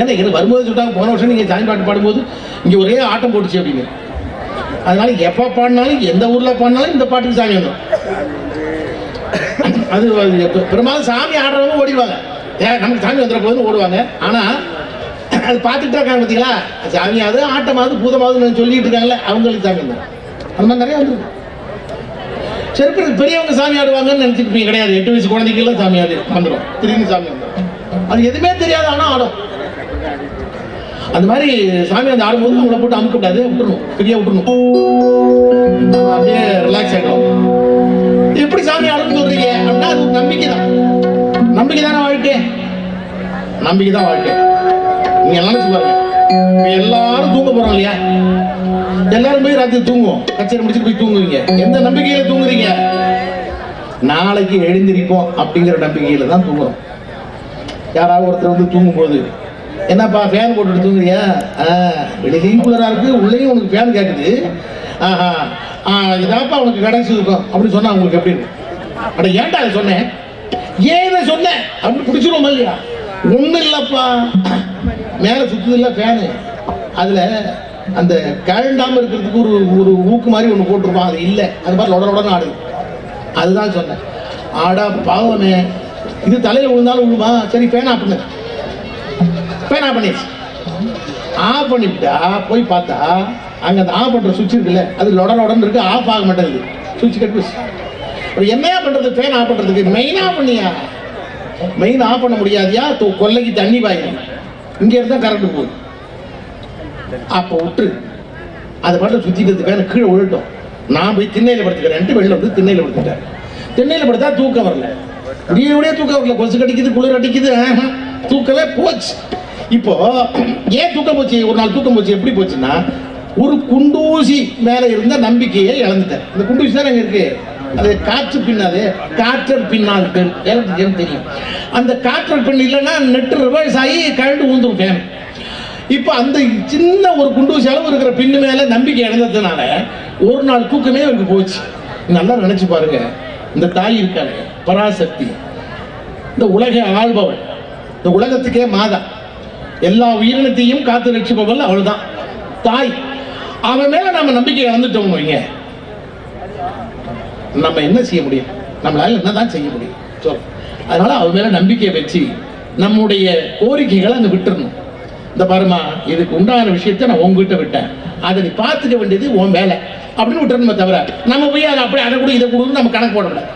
ஏன்னா எனக்கு வரும்போது சொல்லிட்டாங்க போன வருஷம் நீங்கள் சாமி பாட்டு பாடும்போது இங்கே ஒரே ஆட்டம் போட்டுச்சு அப்படின்னு. அதனால எப்போ பாடினாலும் எந்த ஊரில் பாடினாலும் இந்த பாட்டுக்கு சாமி வந்தோம் அது பெரும்பாலும் சாமி ஆடுறவங்க ஓடிடுவாங்க. ஏன் நமக்கு சாமி வந்துட போகுதுன்னு ஓடுவாங்க. ஆனால் அது பார்த்துட்டு இருக்காங்க பார்த்தீங்களா சாமியாவது ஆட்டமாவது பூதமாவது சொல்லிட்டு இருக்காங்கல்ல அவங்களுக்கு சாமி தான் அந்த மாதிரி நிறைய வந்துருக்கு. செருப்பு பெரியவங்க சாமி ஆடுவாங்கன்னு நினைச்சிருப்பீங்க கிடையாது. எட்டு வயசு குழந்தைக்கெல்லாம் சாமி ஆடு வந்துடும் திடீர்னு சாமி வந்துடும் அது எதுவுமே தெரியாது ஆனால் ஆடும். அந்த மாதிரி சாமி அந்த ஆடும்போது நம்மளை போட்டு அமுக்க கூடாது. விட்டுறணும். ஃப்ரீயாக விட்டுணும் அப்படியே ரிலாக்ஸ் ஆகிடும் எப்படி சாமி ஆடுன்னு சொல்றீங்க? அப்படின்னா அது ஒரு நம்பிக்கை தான். நம்பிக்கை தானே வாழ்க்கை? நம்பிக்கை தான் வாழ்க்கை. நீங்க நினைச்சு பாருங்க எல்லாரும் தூங்க போறோம் இல்லையா? எல்லாரும் போய் ராத்திரி தூங்குவோம். கச்சேரி முடிச்சுட்டு போய் தூங்குவீங்க. எந்த நம்பிக்கையில தூங்குறீங்க? நாளைக்கு எழுந்திருப்போம் அப்படிங்கிற நம்பிக்கையில தான் தூங்குறோம். யாராவது ஒருத்தர் வந்து தூங்கும்போது என்னப்பா ஃபேன் போட்டுட்டு தூங்குறியா? ஆ வெளியிலையும் குளிராக இருக்குது உள்ளேயும் உனக்கு ஃபேன் கேட்குது ஆஹா ஆ இதாப்பா உனக்கு கடைசி இருக்கும் அப்படி சொன்னா உங்களுக்கு எப்படி இருக்கும்? அட ஏன்டா அதை சொன்னேன் ஏன் இதை சொன்னேன் அப்படின்னு பிடிச்சிருவோம் இல்லையா? ஒன்றும் இல்லைப்பா. மேலே சுத்துது இல்லை ஃபேனு அதில் அந்த கழண்டாமல் இருக்கிறதுக்கு ஒரு ஒரு ஊக்கு மாதிரி ஒன்று போட்டிருப்பான். அது இல்லை. அது மாதிரி லொட லொடன்னு ஆடுது. அதுதான் சொன்னேன். ஆடா பாவமே. இது தலையில் விழுந்தாலும் விழுமா சரி ஃபேனா அப்படின்னு பேனா ஃபேன் ஆஃப் பண்ணிடுச்சு ஆஃப் பண்ணிவிட்டா போய் பார்த்தா அங்கே அந்த ஆஃப் பண்ணுற சுவிட்ச் இருக்குல்ல அது லொட லொடன்னு இருக்கு ஆஃப் ஆக மாட்டேங்குது. சுவிட்ச் கட்டுச்சு போச்சு அப்புறம் என்னையா பண்ணுறது ஃபேன் ஆஃப் பண்ணுறதுக்கு மெயின் ஆஃப் பண்ணியா? மெயின் ஆஃப் பண்ண முடியாதியா? தொ- கொல்லைக்கு தண்ணி பாயும் இங்கே இருந்தால் கரண்ட் போகுது. அப்போ விட்டுரு. அது பாட்டு சுற்றிக்கிறது ஃபேன் கீழே விழுட்டோம். நான் போய் திண்ணையில் படுத்துக்கிறேன்ட்டு வெளில வந்து திண்ணையில் படுத்துட்டேன். திண்ணையில் படுத்தா தூக்கம் வரல. விடிய விடிய தூக்கம் வரல. கொசு கடிக்குது குளிர் அடிக்குது தூக்கவே போச்சு. இப்போ ஏன் தூக்கம் போச்சு? ஒரு நாள் தூக்கம் போச்சு. எப்படி போச்சுன்னா ஒரு குண்டூசி மேல இருந்த நம்பிக்கையை இழந்துட்டேன் இந்த குண்டூசி தான் அங்க இருக்கு? அது காற்று பின்னாது காற்றல் பின்னால் பெண். எனக்கு ஏன் தெரியும் அந்த காற்றல் பெண் இல்லைன்னா நெட்டு ரிவர்ஸ் ஆகி கழண்டு ஊந்துரும் ஃபேன் இப்போ அந்த சின்ன ஒரு குண்டூசி அளவு இருக்கிற பின்னு மேலே நம்பிக்கை இழந்ததுனால ஒரு நாள் தூக்கமே அவருக்கு போச்சு. நல்லா நினச்சி பாருங்க. இந்த தாய் இருக்காங்க பராசக்தி. இந்த உலகை ஆள்பவள். இந்த உலகத்துக்கே மாதா. எல்லா உயிரினத்தையும் காத்து ரட்சிப்பவள் அவள்தான். தாய். அவன் மேல நம்ம நம்பிக்கை இழந்துட்டோம் வைங்க. நம்ம என்ன செய்ய முடியும்? நம்மளால என்னதான் செய்ய முடியும்? சொல் அதனால அவன் மேல நம்பிக்கையை வச்சு நம்முடைய கோரிக்கைகளை அந்த விட்டுறணும். இந்த பாருமா இதுக்கு உண்டான விஷயத்தை நான் உங்ககிட்ட விட்டேன். அதை நீ பார்த்துக்க வேண்டியது உன் வேலை. அப்படின்னு விட்டுறணுமே தவிர நம்ம போய் அதை அப்படியே அதை கூட இதை கொடுன்னு நம்ம கணக்கு போட முடியாது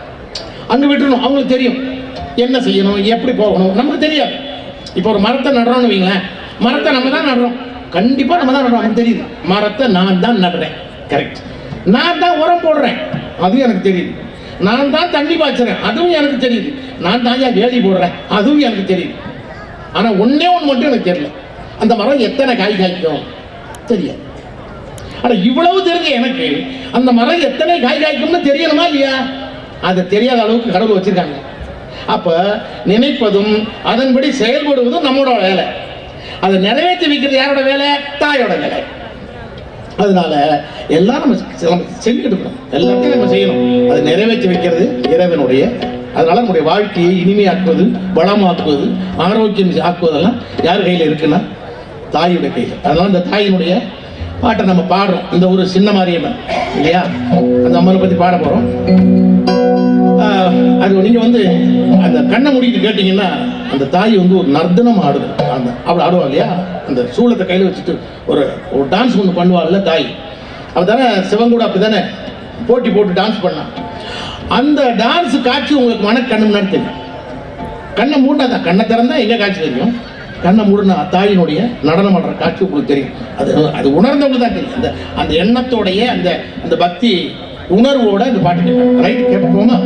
அங்கே விட்டுறணும். அவங்களுக்கு தெரியும். என்ன செய்யணும்? எப்படி போகணும்? நமக்கு தெரியாது. இப்போ ஒரு மரத்தை நடுறோம்னு வைங்களேன் மரத்தை நம்ம தான் நடுறோம். கண்டிப்பா நம்ம தான் நடுறோம் எனக்கு தெரியுது. மரத்தை நான் தான் நடுறேன். கரெக்ட் நான் தான் உரம் போடுறேன். அதுவும் எனக்கு தெரியுது. நான் தான் தண்ணி பாய்ச்சுறேன். அதுவும் எனக்கு தெரியுது. நான் தான் ஏன் வேலி போடுறேன்? அதுவும் எனக்கு தெரியுது. ஆனா ஒன்றே ஒன்று மட்டும் எனக்கு தெரியல. அந்த மரம் எத்தனை காய் காய்க்கும்? தெரியாது. ஆனா இவ்வளவு தெரிஞ்ச எனக்கு அந்த மரம் எத்தனை காய் காய்க்கும்னு தெரியணுமா இல்லையா? அதை தெரியாத அளவுக்கு கடவுள் வச்சிருக்காங்க. அப்ப நினைப்பதும் அதன்படி செயல்படுவதும் நம்மளோட வேலை. அதை நிறைவேற்றி வைக்கிறது யாரோட வேலை? தாயோட வேலை. அதனால எல்லாம் நம்ம செ- நம்ம செஞ்சுக்கிட்டு எல்லாத்தையும் நம்ம செய்யணும். அதை நிறைவேற்றி வைக்கிறது இறைவனுடைய அதனால நம்முடைய வாழ்க்கையை இனிமையாக்குவது பலமாக்குவது ஆரோக்கியம் ஆக்குவதெல்லாம் யார் கையில் இருக்குன்னா தாயுடைய கையில். அதனால இந்த தாயினுடைய பாட்டை நம்ம பாடுறோம். இந்த ஒரு சின்ன மாரியம்மன் இல்லையா? அந்த அம்மனை பற்றி பாட போகிறோம் அது நீங்க வந்து அந்த கண்ணை முடிக்கிட்டு கேட்டீங்கன்னா அந்த தாய் வந்து ஒரு நர்த்தனம் ஆடுது. அந்த அவள் ஆடுவா இல்லையா? அந்த சூளத்தை கையில் வச்சுட்டு ஒரு ஒரு டான்ஸ் ஒன்று பண்ணுவாள்ல தாய். அவள் தானே சிவங்கூட அப்படி தானே போட்டி போட்டு டான்ஸ் பண்ணான் அந்த டான்ஸ் காட்சி உங்களுக்கு மன கண்ணு முன்னாடி தெரியும். கண்ணை மூட்டாதான் கண்ணை திறந்தா எங்கே காட்சி தெரியும்? கண்ணை மூடின தாயினுடைய நடனம் ஆடுற காட்சி உங்களுக்கு தெரியும். அது அது உணர்ந்தவங்களுக்கு தான் தெரியும். அந்த அந்த எண்ணத்தோடைய அந்த அந்த பக்தி உணர்வோட இந்த பாட்டு கேட்பேன் ரைட் கேட்போமா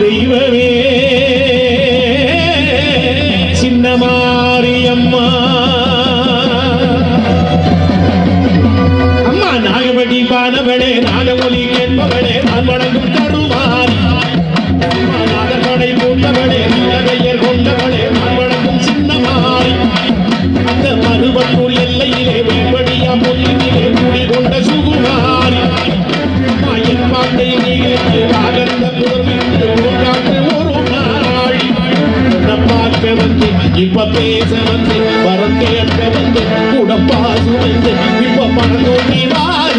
தெய்வமே வந்து இப்ப பேச வந்து வரத்தேற்க வந்து கூட பாசு வந்து இப்ப பணம் நோக்கி வாழ